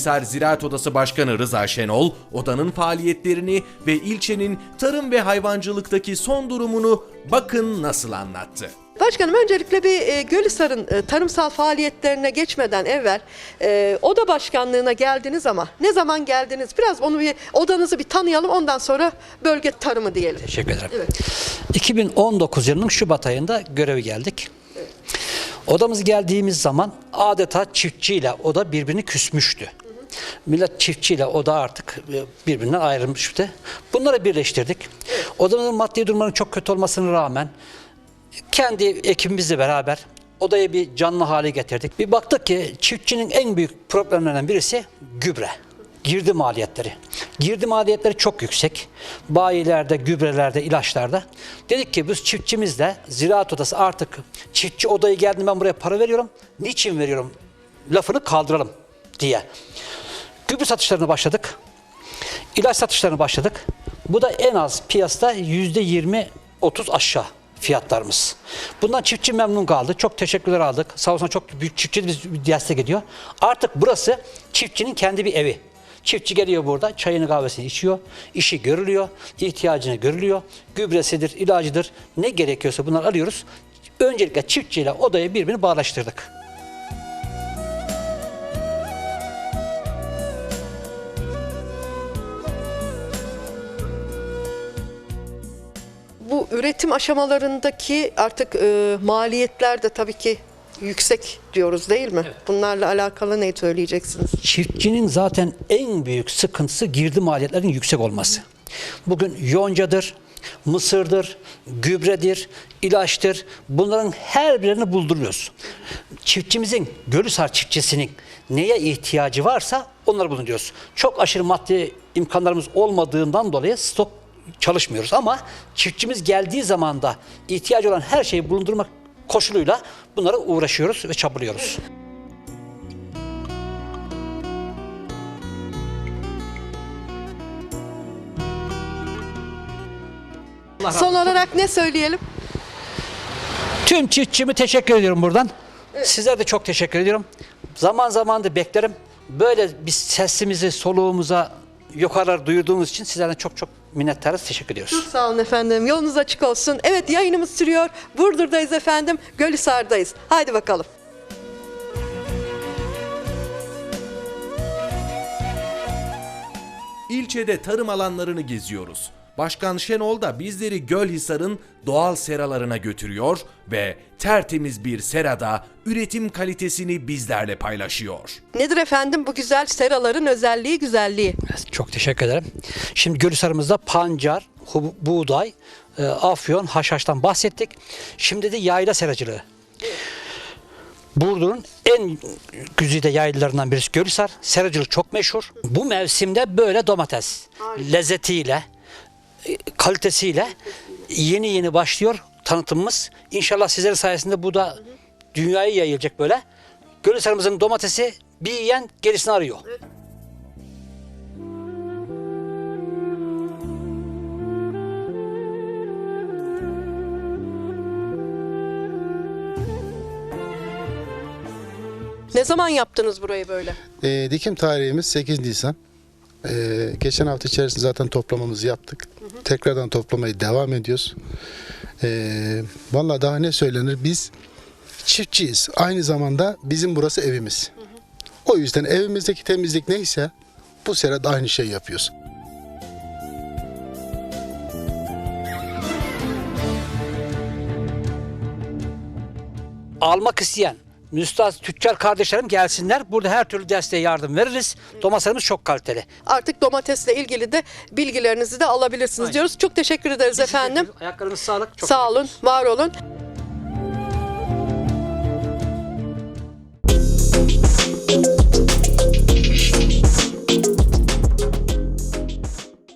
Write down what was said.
Gölhisar Ziraat Odası Başkanı Rıza Şenol, odanın faaliyetlerini ve ilçenin tarım ve hayvancılıktaki son durumunu bakın nasıl anlattı. Başkanım öncelikle bir e, Gölhisar'ın e, tarımsal faaliyetlerine geçmeden evvel e, oda başkanlığına geldiniz ama ne zaman geldiniz? Biraz onu bir odanızı bir tanıyalım ondan sonra bölge tarımı diyelim. Teşekkür ederim. Evet. 2019 yılının Şubat ayında göreve geldik. Odamız geldiğimiz zaman adeta çiftçiyle oda birbirini küsmüştü. Millet çiftçiyle oda artık birbirinden ayrılmıştı. Bunları birleştirdik. Odamızın maddi durumlarının çok kötü olmasına rağmen kendi ekibimizle beraber odayı bir canlı hale getirdik. Bir baktık ki çiftçinin en büyük problemlerinden birisi gübre. Girdi maliyetleri. Girdi maliyetleri çok yüksek. Bayilerde, gübrelerde, ilaçlarda. Dedik ki biz çiftçimizle ziraat odası artık çiftçi odayı geldim ben buraya para veriyorum. Niçin veriyorum? Lafını kaldıralım diye. Gübre satışlarına başladık. İlaç satışlarına başladık. Bu da en az piyasada yüzde 20-30 aşağı fiyatlarımız. Bundan çiftçi memnun kaldı. Çok teşekkürler aldık. Sağ olsun çok büyük çiftçi de bizi destek ediyor. Artık burası çiftçinin kendi bir evi. Çiftçi geliyor burada çayını kahvesini içiyor. işi görülüyor. ihtiyacını görülüyor. Gübresidir, ilacıdır. Ne gerekiyorsa bunları alıyoruz. Öncelikle çiftçiyle odayı birbirini bağlaştırdık. Üretim aşamalarındaki artık e, maliyetler de tabii ki yüksek diyoruz değil mi? Bunlarla alakalı ne söyleyeceksiniz? Çiftçinin zaten en büyük sıkıntısı girdi maliyetlerinin yüksek olması. Bugün yoncadır, mısırdır, gübredir, ilaçtır. Bunların her birini bulduruyoruz. Çiftçimizin, Gölüsar çiftçisinin neye ihtiyacı varsa onları bulunuyoruz. Çok aşırı maddi imkanlarımız olmadığından dolayı stok çalışmıyoruz ama çiftçimiz geldiği zaman da ihtiyacı olan her şeyi bulundurmak koşuluyla bunlara uğraşıyoruz ve çabalıyoruz. Son olarak ne söyleyelim? Tüm çiftçimi teşekkür ediyorum buradan. Sizlere de çok teşekkür ediyorum. Zaman zaman da beklerim. Böyle biz sesimizi, soluğumuza yukarılar duyurduğunuz için sizlerden çok çok minnettarız. Teşekkür ediyoruz. Sağ olun efendim. Yolunuz açık olsun. Evet yayınımız sürüyor. Burdur'dayız efendim. Gölhisar'dayız. Haydi bakalım. İlçede tarım alanlarını geziyoruz. Başkan Şenol da bizleri Gölhisar'ın doğal seralarına götürüyor ve tertemiz bir serada üretim kalitesini bizlerle paylaşıyor. Nedir efendim bu güzel seraların özelliği güzelliği? Çok teşekkür ederim. Şimdi Gölhisar'ımızda pancar, buğday, e, afyon, haşhaştan bahsettik. Şimdi de yayla seracılığı. Burdur'un en güzide yaylalarından birisi Gölhisar. Seracılık çok meşhur. Bu mevsimde böyle domates lezzetiyle, e, kalitesiyle yeni yeni başlıyor tanıtımımız. İnşallah sizlerin sayesinde bu da dünyaya yayılacak böyle. Gölhisar'ımızın domatesi bir yiyen gerisini arıyor. Ne zaman yaptınız burayı böyle? E, dikim tarihimiz 8 Nisan. E, geçen hafta içerisinde zaten toplamamızı yaptık. Tekrardan toplamayı devam ediyoruz. E, Valla daha ne söylenir? Biz çiftçiyiz. Aynı zamanda bizim burası evimiz. O yüzden evimizdeki temizlik neyse bu sene de aynı şey yapıyoruz. almak isteyen müstahs tüccar kardeşlerim gelsinler. Burada her türlü desteğe yardım veririz. Domateslerimiz çok kaliteli. Artık domatesle ilgili de bilgilerinizi de alabilirsiniz diyoruz. Çok teşekkür ederiz efendim. Ayaklarınız sağlık. Çok Sağ olun, var olun.